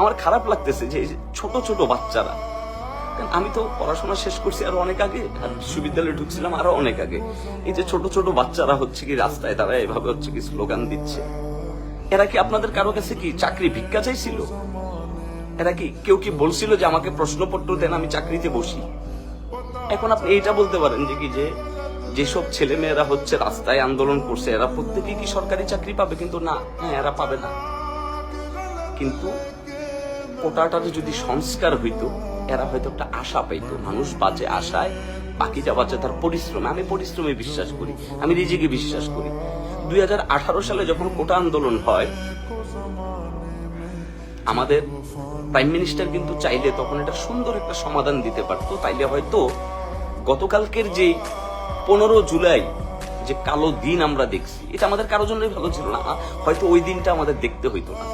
আমার খারাপ লাগতেছে যে ছোট ছোট বাচ্চারা। আমি তো পড়াশোনা শেষ করছি আরও অনেক আগে, আর বিশ্ববিদ্যালয়ে ঢুকছিলাম আরও অনেক আগে। এই যে ছোট ছোট বাচ্চারা হচ্ছে কি রাস্তায় তারা এভাবে হচ্ছে কি স্লোগান দিচ্ছে। এরা কি আপনাদের কারও কাছে কি চাকরি ভিক্ষা চাইছিল? এরা কি কেউ কি বলছিল যে আমাকে প্রশ্নপত্র দেন, আমি চাকরিতে বসি? এখন আপনি এইটা বলতে পারেন যে কি যে যেসব ছেলে মেয়েরা হচ্ছে রাস্তায় আন্দোলন করছে, এরা প্রত্যেকেই কি সরকারি চাকরি পাবে? কিন্তু না হ্যাঁ এরা পাবে না। কিন্তু কোটাটার যদি সংস্কার হইতো, এরা হয়তো একটা আশা পাইতো। মানুষ বাঁচে আশায় বাকিটা বাঁচে তার পরিশ্রমে। আমি পরিশ্রমে বিশ্বাস করি, আমি নিজেকে বিশ্বাস করি। দুই সালে যখন কোটা আন্দোলন হয়, আমাদের প্রাইম মিনিস্টার কিন্তু চাইলে তখন এটা সুন্দর একটা সমাধান দিতে পারতো। তাইলে হয়তো গতকালকের যে পনেরো জুলাই, যে কালো দিন আমরা দেখছি, এটা আমাদের কারোর জন্যই ভালো ছিল না। হয়তো ওই দিনটা আমাদের দেখতে হইতো না।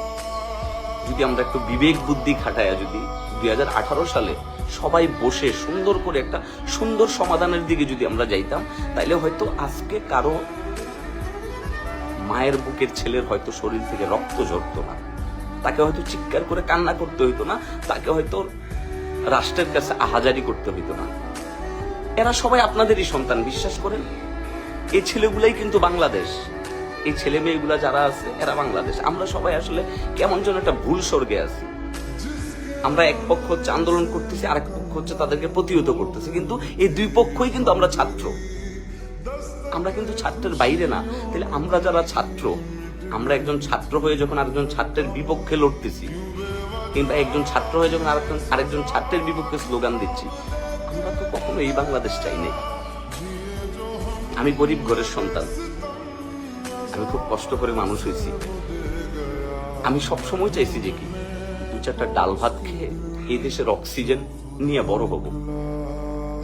যদি আমরা একটু বিবেক বুদ্ধি খাটায়া যদি দুই সালে সবাই বসে সুন্দর করে একটা সুন্দর সমাধানের দিকে যদি আমরা যাইতাম, তাইলে হয়তো আজকে কারও মায়ের বুকের ছেলের হয়তো শরীর থেকে রক্ত ঝরতো না। তাকে হয়তো চিৎকার করে কান্না করতে হইতো না, তাকে হয়তো রাষ্ট্রের কাছে আহাজারি করতে হইতো না। এরা সবাই আপনাদেরই সন্তান, বিশ্বাস করেন? এই ছেলেগুলাই কিন্তু বাংলাদেশ। এই ছেলে মেয়েগুলা যারা আছে, এরা বাংলাদেশ। আমরা সবাই আসলে কেমন যেন একটা ভুল স্বর্গে আছি। আমরা এক পক্ষ হচ্ছে আন্দোলন করতেছি, আরেক পক্ষ হচ্ছে তাদেরকে প্রতিহত করতেছি। কিন্তু এই দুই পক্ষই কিন্তু আমরা ছাত্র। আমরা কিন্তু ছাত্রের বাইরে না। তাহলে আমরা যারা ছাত্র, আমরা একজন ছাত্র হয়ে যখন আরেকজন ছাত্রের বিপক্ষে লড়তেছি, কিংবা একজন ছাত্র হয়ে যখন আরেকজন আরেকজন ছাত্রের বিপক্ষে স্লোগান দিচ্ছি, আমরা তো কখনো এই বাংলাদেশ চাই নাই। আমি গরিব ঘরের সন্তান। আমি খুব কষ্ট করে মানুষ হয়েছি। আমি সবসময় চাইছি যে কি, দু চারটা ডাল ভাত খেয়ে এই দেশের অক্সিজেন নিয়ে বড় হব।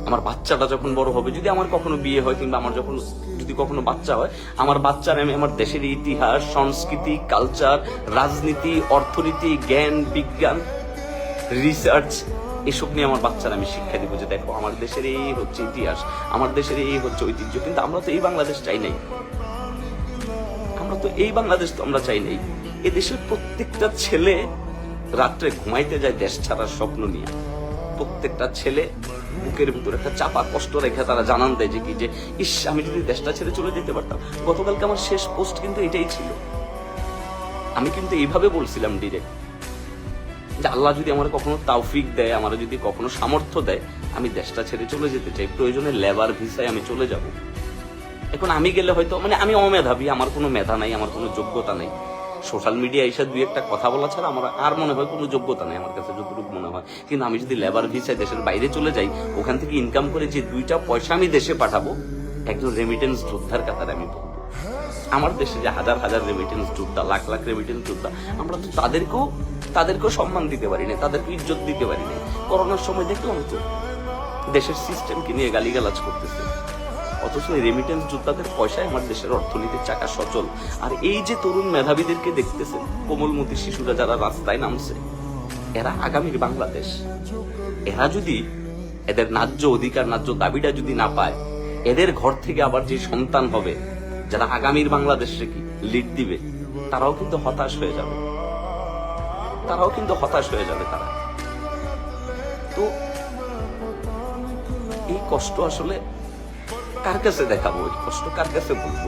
আমার বাচ্চাটা যখন বড় হবে, যদি আমার কখনো বিয়ে হয় কিংবা আমার যখন যদি কখনো বাচ্চা হয়, আমার বাচ্চার আমি আমার দেশের ইতিহাস, সংস্কৃতি কালচার রাজনীতি, অর্থনীতি, জ্ঞান, বিজ্ঞান রিসার্চ এসব নিয়ে আমার বাচ্চারা আমি শিক্ষা দিব যে দেখো, আমার দেশের এই হচ্ছে ইতিহাস, আমার দেশের এই হচ্ছে ঐতিহ্য। কিন্তু আমরা তো এই বাংলাদেশ চাই নাই। আমরা তো এই বাংলাদেশ তো আমরা চাই নাই। এ দেশের প্রত্যেকটা ছেলে রাত্রে ঘুমাইতে যায় দেশ ছাড়ার স্বপ্ন নিয়ে। প্রত্যেকটা ছেলে বুকের ভিতরে একটা চাপা কষ্ট রেখে তারা জানান দেয় যে কি যে, ইস, আমি যদি দেশটা ছেড়ে চলে যেতে পারতাম। গতকালকে আমার শেষ পোস্ট কিন্তু এটাই ছিল। আমি কিন্তু এইভাবে বলছিলাম ডিরেক্ট যে আল্লাহ যদি আমার কখনো তাওফিক দেয়, আমার যদি কখনো সামর্থ্য দেয়, আমি দেশটা ছেড়ে চলে যেতে চাই। প্রয়োজনে লেবার ভিসায় আমি চলে যাব। এখন আমি গেলে হয়তো মানে আমি অমেধাবী, আমার কোনো মেধা নাই, আমার কোনো যোগ্যতা নেই। সোশ্যাল মিডিয়া এসে দুই একটা কথা বলা ছাড়া আমার আর মনে হয় কোনো যোগ্যতা নেই আমার কাছে, যতটুকু মনে হয়। কিন্তু আমি যদি লেবার ভিসায় দেশের বাইরে চলে যাই, ওখান থেকে ইনকাম করে যে দুইটা পয়সা আমি দেশে পাঠাবো, একজন রেমিটেন্স যোদ্ধার কাতারে আমি পড়ব আমার দেশে যে হাজার হাজার রেমিটেন্স যোদ্ধা, লাখ লাখ রেমিটেন্স যোদ্ধা, আমরা তো তাদেরকেও তাদেরকেও সম্মান দিতে পারি না তাদেরকে ইজ্জত দিতে পারি না। করোনার সময় দেখলাম তো, দেশের সিস্টেমকে নিয়ে গালিগালাজ করতেছে। অথচ এই রেমিটেন্স যোদ্ধাদের পয়সায় আমার দেশের অর্থনীতির চাকা সচল। আর এই যে তরুণ মেধাবীদেরকে দেখতেছেন, কোমলমতি শিশুরা যারা রাস্তায় নামছে, এরা আগামীর বাংলাদেশ। এরা যদি এদের ন্যায্য অধিকার, ন্যায্য দাবিটা যদি না পায়, এদের ঘর থেকে আবার যে সন্তান হবে, যারা আগামীর বাংলাদেশে কি লিড দিবে, তারাও কিন্তু হতাশ হয়ে যাবে। তারাও কিন্তু হতাশ হয়ে যাবে তারা। তো এই কষ্ট আসলে কার কাছে দেখাবো এই কষ্ট কার কাছে বলব?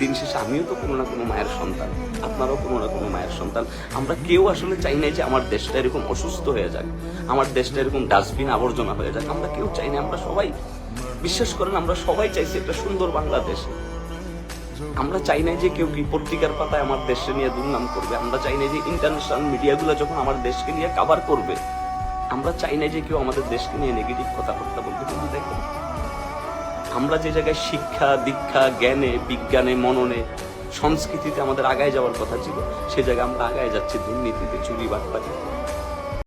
দিন শেষে আমিও তো কোনো না কোনো মায়ের সন্তান। আপনারাও কোনো না কোনো মায়ের সন্তান। আমরা কেউ আসলে চাই নাই যে আমার দেশটা এরকম অসুস্থ হয়ে যাক, আমার দেশটা এরকম ডাস্টবিন আবর্জনা হয়ে যাক। আমরা কেউ চাই না আমরা সবাই, বিশ্বাস করেন, আমরা সবাই চাইছি একটা সুন্দর বাংলাদেশ। আমরা চাই না যে কেউ কি পত্রিকার পাতায় আমার দেশকে নিয়ে দুর্নাম করবে। আমরা চাই না যে ইন্টারন্যাশনাল মিডিয়াগুলো যখন আমার দেশকে নিয়ে কাভার করবে। আমরা চাই না যে কেউ আমাদের দেশকে নিয়ে নেগেটিভ কথাবার্তা বলবে। কিন্তু দেখো আমরা যে জায়গায় শিক্ষা, দীক্ষা, জ্ঞানে, বিজ্ঞানে, মননে, সংস্কৃতিতে আমাদের আগায় যাওয়ার কথা ছিল, সে জায়গায় আমরা আগায় যাচ্ছি, দুর্নীতিতে চুরি, বাটপাটি।